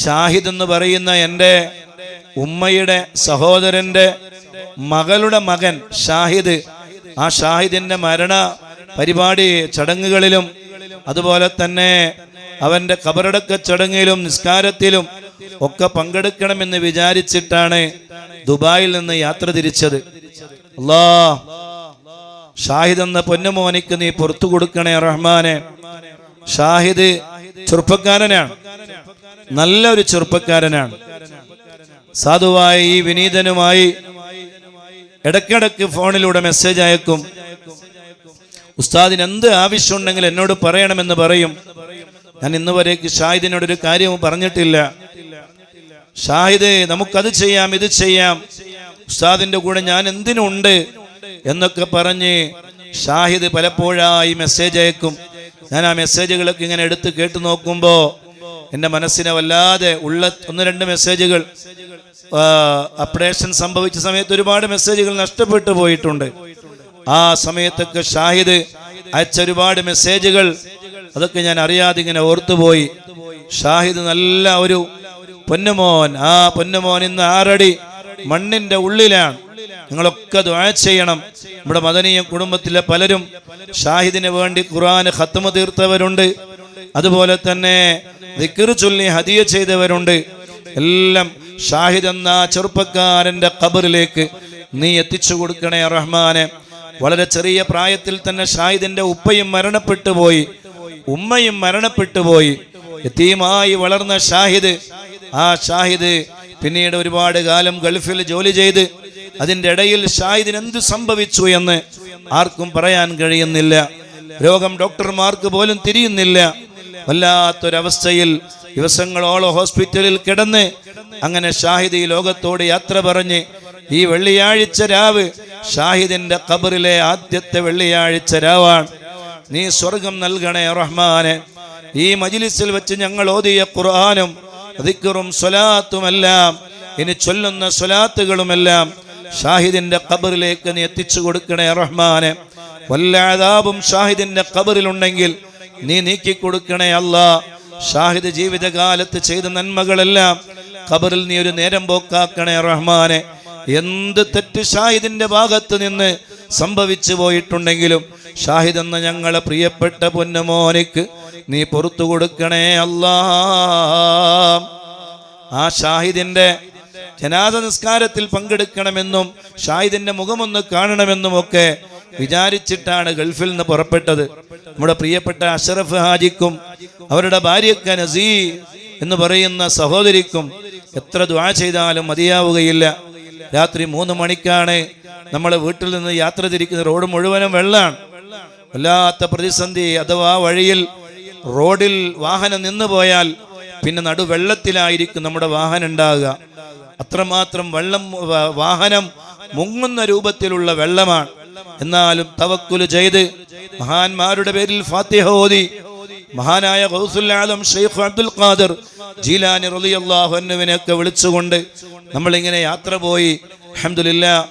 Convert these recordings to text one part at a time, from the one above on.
ഷാഹിദ് എന്ന് പറയുന്ന എന്റെ ഉമ്മയുടെ സഹോദരന്റെ മകളുടെ മകൻ ഷാഹിദ്. ആ ഷാഹിദിന്റെ മരണ പരിപാടി ചടങ്ങുകളിലും അതുപോലെ തന്നെ അവന്റെ കബറടക്ക ചടങ്ങിലും നിസ്കാരത്തിലും ഒക്കെ പങ്കെടുക്കണമെന്ന് വിചാരിച്ചിട്ടാണ് ദുബായിൽ നിന്ന് യാത്ര തിരിച്ചത്. അല്ലാ ഷാഹിദ് എന്ന പൊന്നുമോനിക്ക് നീ പുറത്തു കൊടുക്കണേ റഹ്മാനെ. ഷാഹിദ് ചെറുപ്പക്കാരനാണ്. നല്ലൊരു ചെറുപ്പക്കാരനാണ്. സാധുവായി ഈ വിനീതനുമായി ഇടക്കിടക്ക് ഫോണിലൂടെ മെസ്സേജ് അയക്കും. ഉസ്താദിന് എന്ത് ആവശ്യമുണ്ടെങ്കിൽ എന്നോട് പറയണമെന്ന് പറയും. ഞാൻ ഇന്ന് വരേക്ക് ഷാഹിദിനോട് ഒരു കാര്യവും പറഞ്ഞിട്ടില്ല. ഷാഹിദ് നമുക്കത് ചെയ്യാം ഇത് ചെയ്യാം. ഉസ്താദിന്റെ കൂടെ ഞാൻ എന്തിനുണ്ട് എന്നൊക്കെ പറഞ്ഞ് ഷാഹിദ് പലപ്പോഴായി മെസ്സേജ് അയക്കും. ഞാൻ ആ മെസ്സേജുകളൊക്കെ ഇങ്ങനെ എടുത്ത് കേട്ടു നോക്കുമ്പോ എന്റെ മനസ്സിനെ വല്ലാതെ ഉള്ള ഒന്ന് രണ്ട് മെസ്സേജുകൾ അപ്ഡേഷൻ സംഭവിച്ച സമയത്ത് ഒരുപാട് മെസ്സേജുകൾ നഷ്ടപ്പെട്ടു പോയിട്ടുണ്ട്. ആ സമയത്തൊക്കെ ഷാഹിദ് അയച്ച ഒരുപാട് മെസ്സേജുകൾ അതൊക്കെ ഞാൻ അറിയാതെ ഇങ്ങനെ ഓർത്തുപോയി. ഷാഹിദ് നല്ല ഒരു പൊന്നുമോൻ ആ പൊന്നുമോൻ ഇന്ന് ആറടി മണ്ണിന്റെ ഉള്ളിലാണ്. നിങ്ങളൊക്കെ ദ്വാ ചെയ്യണം. നമ്മുടെ മദനീയ കുടുംബത്തിലെ പലരും ഷാഹിദിന് വേണ്ടി ഖുറാന് ഹത്തമ തീർത്തവരുണ്ട്. അതുപോലെ തന്നെ ദിക്ർ ചൊല്ലി ഹദിയ ചെയ്തവരുണ്ട്. എല്ലാം ഷാഹിദ് എന്ന ചെറുപ്പക്കാരന്റെ ഖബറിലേക്ക് നീ എത്തിച്ചു കൊടുക്കണേ റഹ്മാനെ. വളരെ ചെറിയ പ്രായത്തിൽ തന്നെ ഷാഹിദിന്റെ ഉപ്പയും മരണപ്പെട്ടു പോയി. ഉമ്മയും മരണപ്പെട്ടു പോയി. എത്തിയുമായി വളർന്ന ഷാഹിദ് ആ ഷാഹിദ് പിന്നീട് ഒരുപാട് കാലം ഗൾഫിൽ ജോലി ചെയ്ത് അതിന്റെ ഇടയിൽ ഷാഹിദിന് എന്ത് സംഭവിച്ചു എന്ന് ആർക്കും പറയാൻ കഴിയുന്നില്ല. രോഗം ഡോക്ടർമാർക്ക് പോലും തിരിയുന്നില്ല. വല്ലാത്തൊരവസ്ഥയിൽ ദിവസങ്ങളോളം ഹോസ്പിറ്റലിൽ കിടന്ന് അങ്ങനെ ഷാഹിദ് ഈ ലോകത്തോട് യാത്ര പറഞ്ഞ് ഈ വെള്ളിയാഴ്ച രാവ് ഷാഹിദിന്റെ കബറിലെ ആദ്യത്തെ വെള്ളിയാഴ്ച രാവാണ്. നീ സ്വർഗം നൽകണേ റഹ്മാനെ. ഈ മജിലിസിൽ വെച്ച് ഞങ്ങൾ ഓതിയ ഖുർആാനും ദിക്കറും സ്വലാത്തുമെല്ലാം ഇനി ചൊല്ലുന്ന സ്വലാത്തുകളുമെല്ലാം ഷാഹിദിന്റെ കബറിലേക്ക് നീ എത്തിച്ചു കൊടുക്കണേ റഹ്മാനെ. വല്ലാതാപും ഷാഹിദിന്റെ ഖബറിലുണ്ടെങ്കിൽ നീ നീക്കി കൊടുക്കണേ അല്ല. ഷാഹിദ് ജീവിതകാലത്ത് ചെയ്ത നന്മകളെല്ലാം ഖബറിൽ നീ ഒരു നേരം പോക്കാക്കണേ റഹ്മാനെ. എന്ത് തെറ്റ് ഷാഹിദിന്റെ ഭാഗത്ത് നിന്ന് സംഭവിച്ചു പോയിട്ടുണ്ടെങ്കിലും ഷാഹിദ് എന്ന ഞങ്ങളെ പ്രിയപ്പെട്ട പൊന്നുമോനിക്ക് നീ പുറത്തു കൊടുക്കണേ അല്ലാ. ആ ഷാഹിദിന്റെ ജനാദ നിസ്കാരത്തിൽ പങ്കെടുക്കണമെന്നും ഷാഹിദിന്റെ മുഖമൊന്ന് കാണണമെന്നും ഒക്കെ വിചാരിച്ചിട്ടാണ് ഗൾഫിൽ നിന്ന് പുറപ്പെട്ടത്. നമ്മുടെ പ്രിയപ്പെട്ട അഷറഫ് ഹാജിക്കും അവരുടെ ഭാര്യക്ക് നസീ എന്ന് പറയുന്ന സഹോദരിക്കും എത്ര ദ്വാ ചെയ്താലും മതിയാവുകയില്ല. രാത്രി മൂന്ന് മണിക്കാണ് നമ്മൾ വീട്ടിൽ നിന്ന് യാത്ര തിരിക്കുന്ന റോഡ് മുഴുവനും വെള്ളമാണ് വല്ലാത്ത പ്രതിസന്ധി. അഥവാ വഴിയിൽ റോഡിൽ വാഹനം നിന്നു പോയാൽ പിന്നെ നടുവെള്ളത്തിലായിരിക്കും നമ്മുടെ വാഹനം ഉണ്ടാകുക. അത്രമാത്രം വെള്ളം വാഹനം മുങ്ങുന്ന രൂപത്തിലുള്ള വെള്ളമാണ്. എന്നാലും തവക്കുൽ ചെയ്ത് മഹാന്മാരുടെ പേരിൽ ഫാത്തിഹ ഓതി. മഹാനായ ഗൗസുൽ ആലം ഷെയ്ഖ് അബ്ദുൽ ഖാദർ ജീലാനി റളിയല്ലാഹു അൻഹുവിനെയൊക്കെ വിളിച്ചുകൊണ്ട് നമ്മളിങ്ങനെ യാത്ര പോയി. അഹമ്മദില്ല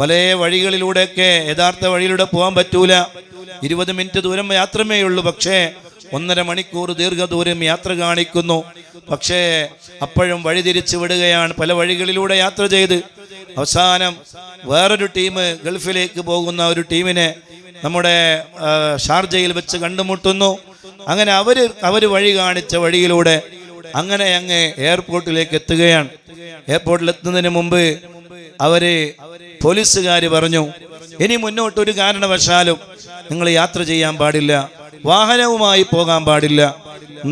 പല വഴികളിലൂടെയൊക്കെ യഥാർത്ഥ വഴിയിലൂടെ പോകാൻ പറ്റൂല. ഇരുപത് മിനിറ്റ് ദൂരം യാത്രമേ ഉള്ളൂ. പക്ഷേ ഒന്നര മണിക്കൂർ ദീർഘദൂരം യാത്ര കാണിക്കുന്നു. പക്ഷേ അപ്പോഴും വഴി തിരിച്ചു വിടുകയാണ്. പല വഴികളിലൂടെ യാത്ര ചെയ്ത് അവസാനം വേറൊരു ടീം ഗൾഫിലേക്ക് പോകുന്ന ഒരു ടീമിനെ നമ്മുടെ ഷാർജയിൽ വെച്ച് കണ്ടുമുട്ടുന്നു. അങ്ങനെ അവർ അവർ വഴി കാണിച്ച വഴിയിലൂടെ അങ്ങനെ അങ്ങ് എയർപോർട്ടിലേക്ക് എത്തുകയാണ്. എയർപോർട്ടിൽ എത്തുന്നതിന് മുമ്പ് അവർ പോലീസുകാർ പറഞ്ഞു ഇനി മുന്നോട്ട് ഒരു കാരണവശാലും നിങ്ങൾ യാത്ര ചെയ്യാൻ പാടില്ല. വാഹനവുമായി പോകാൻ പാടില്ല.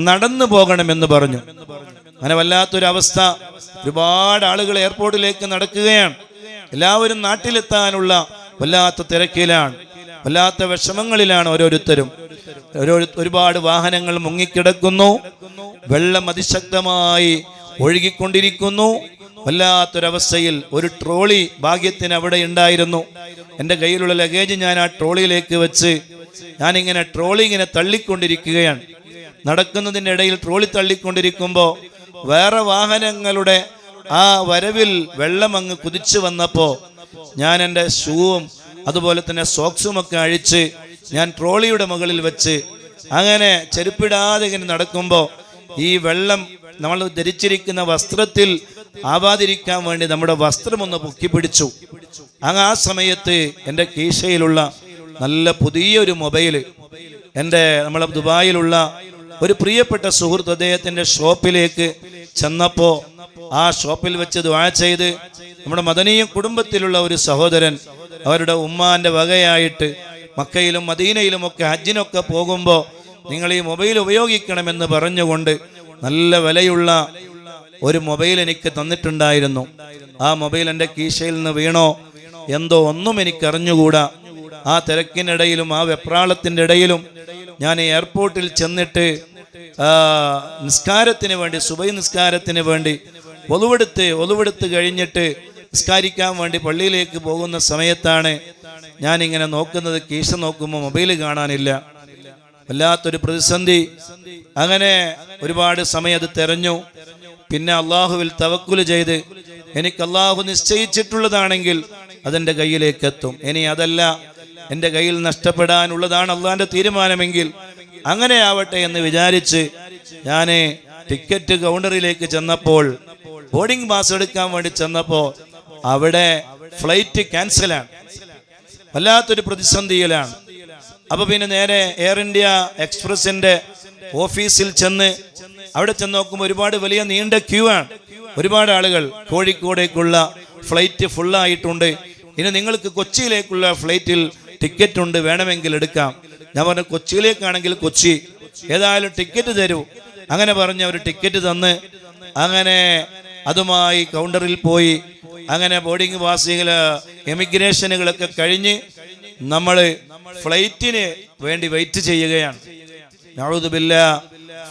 നടന്നു പോകണമെന്ന് പറഞ്ഞു. അങ്ങനെ വല്ലാത്തൊരവസ്ഥ. ഒരുപാട് ആളുകൾ എയർപോർട്ടിലേക്ക് നടക്കുകയാണ്. എല്ലാവരും നാട്ടിലെത്താനുള്ള വല്ലാത്ത തിരക്കിലാണ്. വല്ലാത്ത വിഷമങ്ങളിലാണ് ഓരോരുത്തരും. ഓരോ ഒരുപാട് വാഹനങ്ങൾ മുങ്ങിക്കിടക്കുന്നു. വെള്ളം അതിശക്തമായി ഒഴുകിക്കൊണ്ടിരിക്കുന്നു. വല്ലാത്തൊരവസ്ഥയിൽ ഒരു ട്രോളി ഭാഗ്യത്തിന് അവിടെ ഉണ്ടായിരുന്നു. എന്റെ കയ്യിലുള്ള ലഗേജ് ഞാൻ ആ ട്രോളിയിലേക്ക് വെച്ച് ഞാനിങ്ങനെ ട്രോളി ഇങ്ങനെ തള്ളിക്കൊണ്ടിരിക്കുകയാണ്. നടക്കുന്നതിന്റെ ഇടയിൽ ട്രോളി തള്ളിക്കൊണ്ടിരിക്കുമ്പോൾ വേറെ വാഹനങ്ങളുടെ ആ വരവിൽ വെള്ളം അങ്ങ് കുതിച്ചു വന്നപ്പോൾ ഞാൻ എന്റെ ഷൂവും അതുപോലെ തന്നെ സോക്സും ഒക്കെ അഴിച്ച് ഞാൻ ട്രോളിയുടെ മുകളിൽ വെച്ച് അങ്ങനെ ചെരുപ്പിടാതെ ഇങ്ങനെ നടക്കുമ്പോൾ ഈ വെള്ളം നമ്മൾ ധരിച്ചിരിക്കുന്ന വസ്ത്രത്തിൽ ആവാതിരിക്കാൻ വേണ്ടി നമ്മുടെ വസ്ത്രം ഒന്ന് പൊക്കി പിടിച്ചു. അങ്ങ് ആ സമയത്ത് എന്റെ കീശയിലുള്ള നല്ല പുതിയൊരു മൊബൈൽ എന്റെ നമ്മളെ ദുബായിലുള്ള ഒരു പ്രിയപ്പെട്ട സുഹൃത്ത് അദ്ദേഹത്തിന്റെ ഷോപ്പിലേക്ക് ചെന്നപ്പോൾ ആ ഷോപ്പിൽ വെച്ച് ദ്വാ ചെയ്ത് നമ്മുടെ മദനീയ കുടുംബത്തിലുള്ള ഒരു സഹോദരൻ അവരുടെ ഉമ്മാന്റെ വകയായിട്ട് മക്കയിലും മദീനയിലും ഒക്കെ ഹജ്ജിനൊക്കെ പോകുമ്പോൾ നിങ്ങൾ ഈ മൊബൈൽ ഉപയോഗിക്കണമെന്ന് പറഞ്ഞുകൊണ്ട് നല്ല വിലയുള്ള ഒരു മൊബൈൽ എനിക്ക് തന്നിട്ടുണ്ടായിരുന്നു. ആ മൊബൈൽ എന്റെ കീശയിൽ നിന്ന് വീണോ എന്തോ ഒന്നും എനിക്കറിഞ്ഞുകൂടാ. ആ തിരക്കിനിടയിലും ആ വെപ്രാളത്തിന്റെ ഇടയിലും ഞാൻ എയർപോർട്ടിൽ ചെന്നിട്ട് നിസ്കാരത്തിന് വേണ്ടി സുബൈ നിസ്കാരത്തിന് വേണ്ടി ഒലുവെടുത്ത് ഒലുവെടുത്ത് കഴിഞ്ഞിട്ട് നിസ്കാരിക്കാൻ വേണ്ടി പള്ളിയിലേക്ക് പോകുന്ന സമയത്താണ് ഞാൻ ഇങ്ങനെ നോക്കുന്നത്. കീശ നോക്കുമ്പോൾ മൊബൈൽ കാണാനില്ല. വല്ലാത്തൊരു പ്രതിസന്ധി. അങ്ങനെ ഒരുപാട് സമയം അത് തെരഞ്ഞു. പിന്നെ അള്ളാഹുവിൽ തവക്കുൽ ചെയ്ത് എനിക്ക് അള്ളാഹു നിശ്ചയിച്ചിട്ടുള്ളതാണെങ്കിൽ അതെന്റെ കയ്യിലേക്ക് എത്തും. ഇനി അതല്ല എന്റെ കയ്യിൽ നഷ്ടപ്പെടാനുള്ളതാണ് അള്ളാഹിന്റെ തീരുമാനമെങ്കിൽ അങ്ങനെ ആവട്ടെ എന്ന് വിചാരിച്ച് ഞാൻ ടിക്കറ്റ് കൗണ്ടറിലേക്ക് ചെന്നപ്പോൾ ബോർഡിംഗ് പാസ് എടുക്കാൻ വേണ്ടി ചെന്നപ്പോൾ അവിടെ ഫ്ലൈറ്റ് ക്യാൻസലാണ്. വല്ലാത്തൊരു പ്രതിസന്ധിയിലാണ്. അപ്പൊ പിന്നെ നേരെ എയർ ഇന്ത്യ എക്സ്പ്രസിന്റെ ഓഫീസിൽ ചെന്ന് അവിടെ ചെന്ന് നോക്കുമ്പോൾ ഒരുപാട് വലിയ നീണ്ട ക്യൂ ആണ് ഒരുപാട് ആളുകൾ കോഴിക്കോടേക്കുള്ള ഫ്ലൈറ്റ് ഫുള്ളായിട്ടുണ്ട്. ഇനി നിങ്ങൾക്ക് കൊച്ചിയിലേക്കുള്ള ഫ്ലൈറ്റിൽ ടിക്കറ്റ് ഉണ്ട് വേണമെങ്കിൽ എടുക്കാം. ഞാൻ പറഞ്ഞു കൊച്ചിയിലേക്കാണെങ്കിൽ കൊച്ചി. ഏതായാലും ടിക്കറ്റ് തരൂ. അങ്ങനെ പറഞ്ഞ് അവർ ടിക്കറ്റ് തന്ന്. അങ്ങനെ അതുമായി കൗണ്ടറിൽ പോയി. അങ്ങനെ ബോർഡിംഗ് പാസുകൾ എമിഗ്രേഷനുകളൊക്കെ കഴിഞ്ഞ് നമ്മൾ ഫ്ലൈറ്റിന് വേണ്ടി വെയിറ്റ് ചെയ്യുകയാണ്. നഴുതുമില്ല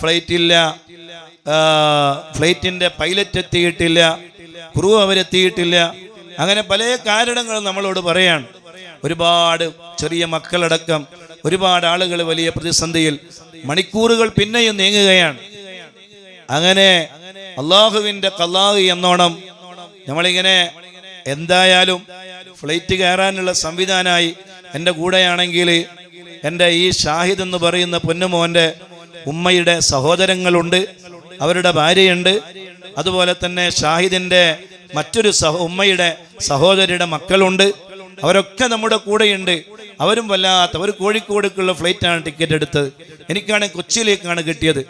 ഫ്ലൈറ്റ് ഇല്ല. ഫ്ലൈറ്റിന്റെ പൈലറ്റ് എത്തിയിട്ടില്ല. ക്രൂ അവരെത്തിയിട്ടില്ല അങ്ങനെ പല കാരണങ്ങളും നമ്മളോട് പറയാണ്. ഒരുപാട് ചെറിയ മക്കളടക്കം ഒരുപാട് ആളുകൾ വലിയ പ്രതിസന്ധിയിൽ മണിക്കൂറുകൾ പിന്നെയും നീങ്ങുകയാണ്. അങ്ങനെ അള്ളാഹുവിന്റെ കല്ലാഹ് എന്നോണം നമ്മളിങ്ങനെ എന്തായാലും ഫ്ലൈറ്റ് കയറാനുള്ള സംവിധാനമായി എന്റെ കൂടെയാണെങ്കിൽ എന്റെ ഈ ഷാഹിദ് എന്ന് പറയുന്ന പൊന്നുമോന്റെ ഉമ്മയുടെ സഹോദരങ്ങളുണ്ട് അവരുടെ ഭാര്യയുണ്ട്. അതുപോലെ തന്നെ ഷാഹിദിന്റെ മറ്റൊരു സഹ ഉമ്മയുടെ സഹോദരിയുടെ മക്കളുണ്ട്. അവരൊക്കെ നമ്മുടെ കൂടെയുണ്ട്. അവരും വല്ലാത്ത അവർ കോഴിക്കോടേക്കുള്ള ഫ്ലൈറ്റാണ് ടിക്കറ്റ് എടുത്തത്. എനിക്കാണ് കൊച്ചിയിലേക്കാണ് കിട്ടിയത്.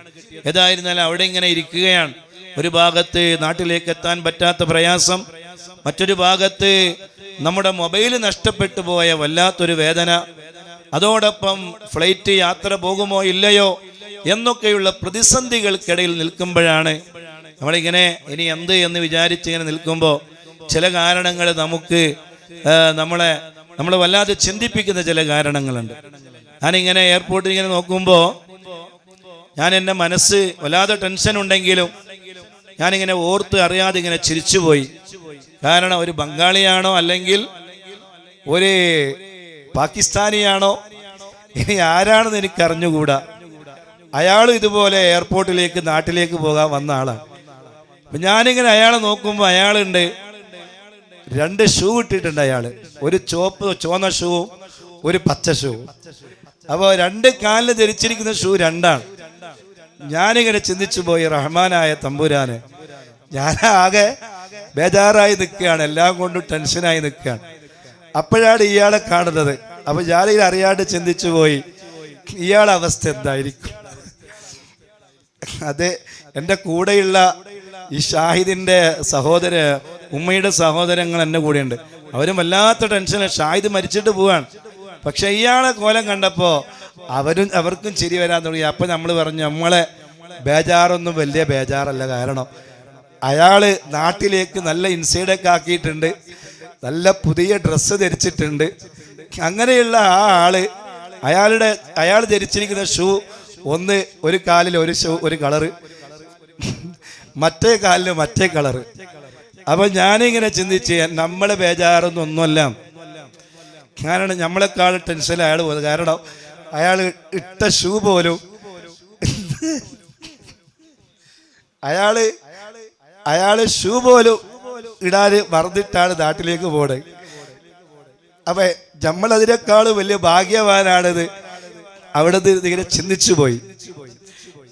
ഏതായിരുന്നാലും അവിടെ ഇങ്ങനെ ഇരിക്കുകയാണ്. ഒരു ഭാഗത്ത് നാട്ടിലേക്ക് എത്താൻ പറ്റാത്ത പ്രയാസം മറ്റൊരു ഭാഗത്ത് നമ്മുടെ മൊബൈൽ നഷ്ടപ്പെട്ടു പോയ വല്ലാത്തൊരു വേദന. അതോടൊപ്പം ഫ്ലൈറ്റ് യാത്ര പോകുമോ ഇല്ലയോ എന്നൊക്കെയുള്ള പ്രതിസന്ധികൾക്കിടയിൽ നിൽക്കുമ്പോഴാണ് നമ്മളിങ്ങനെ ഇനി എന്ത് എന്ന് വിചാരിച്ച് ഇങ്ങനെ നിൽക്കുമ്പോൾ ചില കാരണങ്ങൾ നമുക്ക് നമ്മളെ നമ്മളെ വല്ലാതെ ചിന്തിപ്പിക്കുന്ന ചില കാരണങ്ങളുണ്ട്. ഞാനിങ്ങനെ എയർപോർട്ടിൽ ഇങ്ങനെ നോക്കുമ്പോൾ ഞാൻ എന്റെ മനസ്സ് വല്ലാതെ ടെൻഷൻ ഉണ്ടെങ്കിലും ഞാനിങ്ങനെ ഓർത്ത് അറിയാതെ ഇങ്ങനെ ചിരിച്ചുപോയി. കാരണം ഒരു ബംഗാളിയാണോ അല്ലെങ്കിൽ ഒരു പാകിസ്ഥാനിയാണോ? ഇനി ആരാണെന്ന് എനിക്ക് അറിഞ്ഞുകൂടാ അയാളും ഇതുപോലെ എയർപോർട്ടിലേക്ക് നാട്ടിലേക്ക് പോകാൻ വന്ന ആളാണ്. അപ്പം ഞാനിങ്ങനെ അയാളെ നോക്കുമ്പോൾ അയാളുണ്ട്. രണ്ട് ഷൂ ഇട്ടിട്ടുണ്ട് അയാൾ. ഒരു ചുവപ്പ് ചുവന്ന ഷൂവും ഒരു പച്ച ഷൂ അപ്പോൾ രണ്ട് കാലിൽ ധരിച്ചിരിക്കുന്ന ഷൂ രണ്ടാണ്. ഞാനിങ്ങനെ ചിന്തിച്ചു പോയി റഹ്മാനായ തമ്പുരാന്. ഞാൻ ആകെ ബേജാറായി നിൽക്കുകയാണ് എല്ലാം കൊണ്ടും ടെൻഷനായി നിൽക്കുകയാണ്. അപ്പോഴാണ് ഇയാളെ കാണുന്നത്. അപ്പൊ ഞാനിത് അറിയാണ്ട് ചിന്തിച്ചു പോയി ഇയാളെ അവസ്ഥ എന്തായിരിക്കും? അതെ എന്റെ കൂടെയുള്ള ഈ ഷാഹിദിന്റെ സഹോദര ഉമ്മയുടെ സഹോദരങ്ങൾ എന്റെ കൂടെയുണ്ട്. അവരും വല്ലാത്ത ടെൻഷന് ഷാഹിദ് മരിച്ചിട്ട് പോവാണ്. പക്ഷെ ഇയാളെ കോലം കണ്ടപ്പോ അവരും അവർക്കും ചിരി വരാൻ തുടങ്ങി. അപ്പൊ നമ്മൾ പറഞ്ഞു നമ്മളെ ബേജാറൊന്നും വലിയ ബേജാറല്ല കാരണം അയാൾ നാട്ടിലേക്ക് നല്ല ഇൻസൈഡൊക്കെ ആക്കിയിട്ടുണ്ട്. നല്ല പുതിയ ഡ്രസ്സ് ധരിച്ചിട്ടുണ്ട്. അങ്ങനെയുള്ള ആ ആൾ അയാളുടെ അയാൾ ധരിച്ചിരിക്കുന്ന ഷൂ ഒന്ന് ഒരു കാലിൽ ഒരു ഷൂ ഒരു കളറ് മറ്റേ കാലിന് മറ്റേ കളറ് അപ്പൊ ഞാനിങ്ങനെ ചിന്തിച്ച് നമ്മളെ ബേജാറൊന്നും ഒന്നുമല്ല കാരണം നമ്മളെക്കാൾ ടെൻഷൻ അയാൾ പോകുന്നത്. കാരണം അയാൾ ഇട്ട ഷൂ പോലും അയാൾ അയാൾ ഷൂ പോലും ഇടാന് മറന്നിട്ടാണ് നാട്ടിലേക്ക് പോണത്. അപ്പൊ നമ്മളതിനേക്കാൾ വലിയ ഭാഗ്യവാനാണിത്. അവിടെ ഇങ്ങനെ ചിന്തിച്ചു പോയി.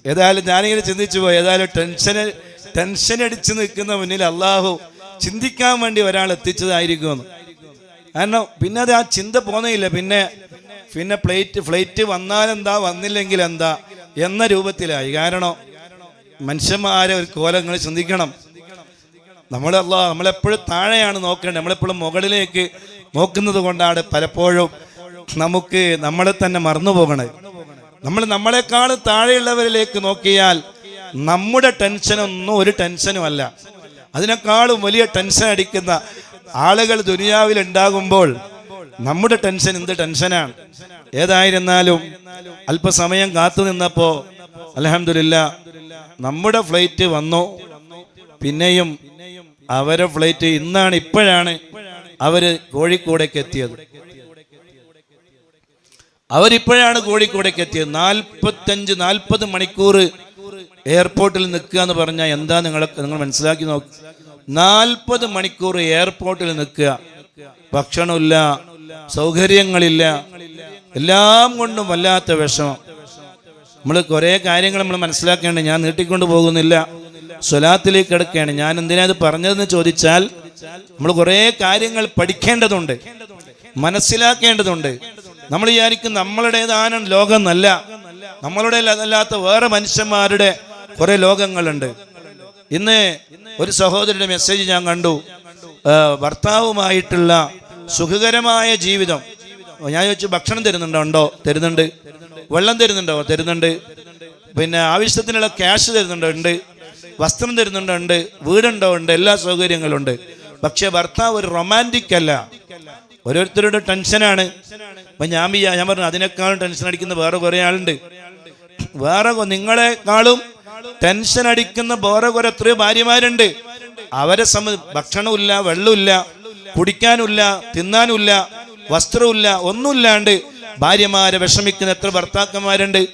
ഏതായാലും ഞാനിങ്ങനെ ചിന്തിച്ചു പോയി. ഏതായാലും ടെൻഷന് ടെൻഷൻ അടിച്ച് നിൽക്കുന്ന മുന്നിൽ അള്ളാഹു ചിന്തിക്കാൻ വേണ്ടി ഒരാൾ എത്തിച്ചതായിരിക്കുമെന്ന്. കാരണം പിന്നെ അത് ആ ചിന്ത പോന്നേയില്ല പിന്നെ പിന്നെ പ്ലേറ്റ് ഫ്ലൈറ്റ് വന്നാലെന്താ വന്നില്ലെങ്കിൽ എന്താ എന്ന രൂപത്തിലായി. കാരണം മനുഷ്യന്മാരെ ഒരു കോലങ്ങൾ ചിന്തിക്കണം. നമ്മൾ നമ്മളെപ്പോഴും താഴെയാണ് നോക്കേണ്ടത്. നമ്മളെപ്പോഴും മുകളിലേക്ക് നോക്കുന്നത് കൊണ്ടാണ് പലപ്പോഴും നമുക്ക് നമ്മളെ തന്നെ മറന്നു പോകണത് നമ്മൾ നമ്മളെക്കാൾ താഴെയുള്ളവരിലേക്ക് നോക്കിയാൽ നമ്മുടെ ടെൻഷനൊന്നും ഒരു ടെൻഷനും അല്ല. അതിനേക്കാളും വലിയ ടെൻഷൻ അടിക്കുന്ന ആളുകൾ ദുനിയാവിൽ ഉണ്ടാകുമ്പോൾ നമ്മുടെ ടെൻഷൻ എന്ത് ടെൻഷനാണ്? ഏതായിരുന്നാലും അല്പസമയം കാത്തു നിന്നപ്പോ അലഹമില്ല നമ്മുടെ ഫ്ലൈറ്റ് വന്നു. പിന്നെയും അവരെ ഫ്ലൈറ്റ് ഇന്നാണ് ഇപ്പോഴാണ് അവർ കോഴിക്കോടേക്ക് എത്തിയത്. അവരിപ്പോഴാണ് കോഴിക്കോടേക്ക് എത്തിയത്. നാൽപ്പത്തഞ്ച് നാൽപ്പത് മണിക്കൂർ എയർപോർട്ടിൽ നിൽക്കുക എന്ന് പറഞ്ഞാൽ എന്താ നിങ്ങളൊക്കെ നിങ്ങൾ മനസ്സിലാക്കി നോക്ക്. നാൽപ്പത് മണിക്കൂർ എയർപോർട്ടിൽ നിൽക്കുക. ഭക്ഷണമില്ല സൗകര്യങ്ങളില്ല എല്ലാം കൊണ്ടും വല്ലാത്ത വിഷമം. നമ്മൾ കുറേ കാര്യങ്ങൾ നമ്മൾ മനസ്സിലാക്കേണ്ട ഞാൻ നീട്ടിക്കൊണ്ട് പോകുന്നില്ല. സ്വലാത്തിലേക്ക് കിടക്കുകയാണ്. ഞാൻ എന്തിനാ അത് പറഞ്ഞതെന്ന് ചോദിച്ചാൽ നമ്മൾ കുറേ കാര്യങ്ങൾ പഠിക്കേണ്ടതുണ്ട്. മനസ്സിലാക്കേണ്ടതുണ്ട്. നമ്മൾ വിചാരിക്കും നമ്മളുടേതാണ് ലോകം എന്നല്ല നമ്മളുടെ അതല്ലാത്ത വേറെ മനുഷ്യന്മാരുടെ കുറെ ലോകങ്ങളുണ്ട്. ഇന്ന് ഒരു സഹോദരിയുടെ മെസ്സേജ് ഞാൻ കണ്ടു. ഭർത്താവുമായിട്ടുള്ള സുഖകരമായ ജീവിതം. ഞാൻ ചോദിച്ചു ഭക്ഷണം തരുന്നുണ്ടോ? ഉണ്ടോ? തരുന്നുണ്ട്. വെള്ളം തരുന്നുണ്ടോ? തരുന്നുണ്ട്. പിന്നെ ആവശ്യത്തിനുള്ള ക്യാഷ് തരുന്നുണ്ടോ? ഉണ്ട്. വസ്ത്രം തരുന്നുണ്ടോ? ഉണ്ട്. വീടുണ്ടോ? ഉണ്ട്. എല്ലാ സൗകര്യങ്ങളും ഉണ്ട്. പക്ഷെ ഭർത്താവ് ഒരു റൊമാന്റിക് അല്ല. ഓരോരുത്തരുടെ ടെൻഷനാണ് അപ്പൊ ഞാൻ ഞാൻ പറഞ്ഞു അതിനേക്കാളും ടെൻഷൻ അടിക്കുന്ന വേറെ കുറെ ആളുണ്ട്. വേറെ നിങ്ങളെക്കാളും ടെൻഷൻ അടിക്കുന്ന വേറെ കുറെ എത്രയോ ഭാര്യമാരുണ്ട്. അവരെ സംബന്ധിച്ച് ഭക്ഷണമില്ല വെള്ളമില്ല കുടിക്കാനില്ല തിന്നാനില്ല വസ്ത്രമില്ല ഒന്നുമില്ലാണ്ട് ഭാര്യമാരെ വിഷമിക്കുന്ന എത്ര ഭർത്താക്കന്മാരുണ്ട്.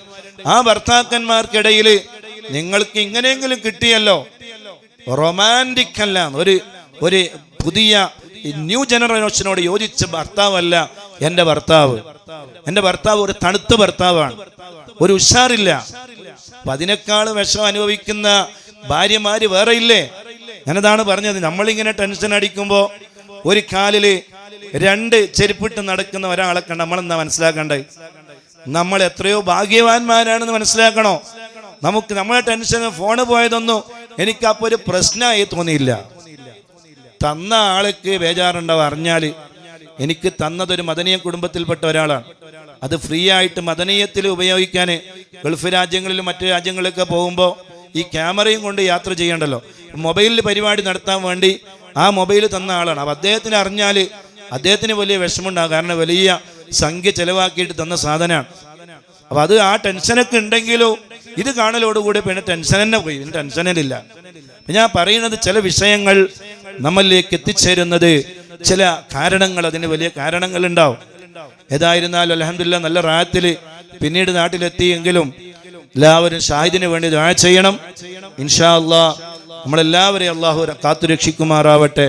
ആ ഭർത്താക്കന്മാർക്കിടയിൽ നിങ്ങൾക്ക് ഇങ്ങനെയെങ്കിലും കിട്ടിയല്ലോ. റൊമാന്റിക് അല്ല ഒരു ഒരു പുതിയ ന്യൂ ജനറേഷനോട് യോജിച്ച ഭർത്താവല്ല എന്റെ ഭർത്താവ്. എന്റെ ഭർത്താവ് ഒരു തണുത്ത ഭർത്താവാണ്. ഒരു ഉഷാറില്ല. അപ്പൊ അതിനേക്കാളും വിഷം അനുഭവിക്കുന്ന ഭാര്യമാര് വേറെ ഇല്ലേ ഞാനതാണ് പറഞ്ഞത്. നമ്മളിങ്ങനെ ടെൻഷൻ അടിക്കുമ്പോ ഒരു കാലിൽ രണ്ട് ചെരുപ്പിട്ട് നടക്കുന്ന ഒരാളെ കണ്ട് നമ്മളെന്താ മനസ്സിലാക്കണ്ടേ നമ്മൾ എത്രയോ ഭാഗ്യവാന്മാരാണെന്ന് മനസ്സിലാക്കണോ? നമുക്ക് നമ്മളെ ടെൻഷൻ ഫോണ് പോയതൊന്നും എനിക്ക് അപ്പൊ ഒരു പ്രശ്നമായി തോന്നിയില്ല. തന്ന ആൾക്ക് ബേജാറുണ്ടാവും അറിഞ്ഞാൽ എനിക്ക് തന്നതൊരു മദനീയ കുടുംബത്തിൽപ്പെട്ട ഒരാളാണ്. അത് ഫ്രീ ആയിട്ട് മദനീയത്തിൽ ഉപയോഗിക്കാൻ ഗൾഫ് രാജ്യങ്ങളിലും മറ്റ് രാജ്യങ്ങളിലൊക്കെ പോകുമ്പോൾ ഈ ക്യാമറയും കൊണ്ട് യാത്ര ചെയ്യണ്ടല്ലോ. മൊബൈലിൽ പരിപാടി നടത്താൻ വേണ്ടി ആ മൊബൈൽ തന്ന ആളാണ്. അപ്പം അദ്ദേഹത്തിന് അറിഞ്ഞാൽ അദ്ദേഹത്തിന് വലിയ വിഷമമുണ്ടാകും. കാരണം വലിയ സംഖ്യ ചെലവാക്കിയിട്ട് തന്ന സാധനമാണ്. അപ്പം അത് ആ ടെൻഷനൊക്കെ ഉണ്ടെങ്കിലും ഇത് കാണലോടുകൂടി പിന്നെ ടെൻഷൻ തന്നെ പോയി. ടെൻഷനിലില്ല ടെൻഷനില്ല ഞാൻ പറയുന്നത് ചില വിഷയങ്ങൾ നമ്മളിലേക്ക് എത്തിച്ചേരുന്നത് ചില കാരണങ്ങൾ അതിന് വലിയ കാരണങ്ങൾ ഉണ്ടാവും ഏതായിരുന്നാലും അലഹമില്ല നല്ല റാത്തിൽ പിന്നീട് നാട്ടിലെത്തിയെങ്കിലും എല്ലാവരും ഷാഹിദിന് വേണ്ടി ദുആ ചെയ്യണം. ഇൻഷാ അള്ളാ നമ്മളെല്ലാവരെയും അള്ളാഹു കാത്തുരക്ഷിക്കുമാറാവട്ടെ.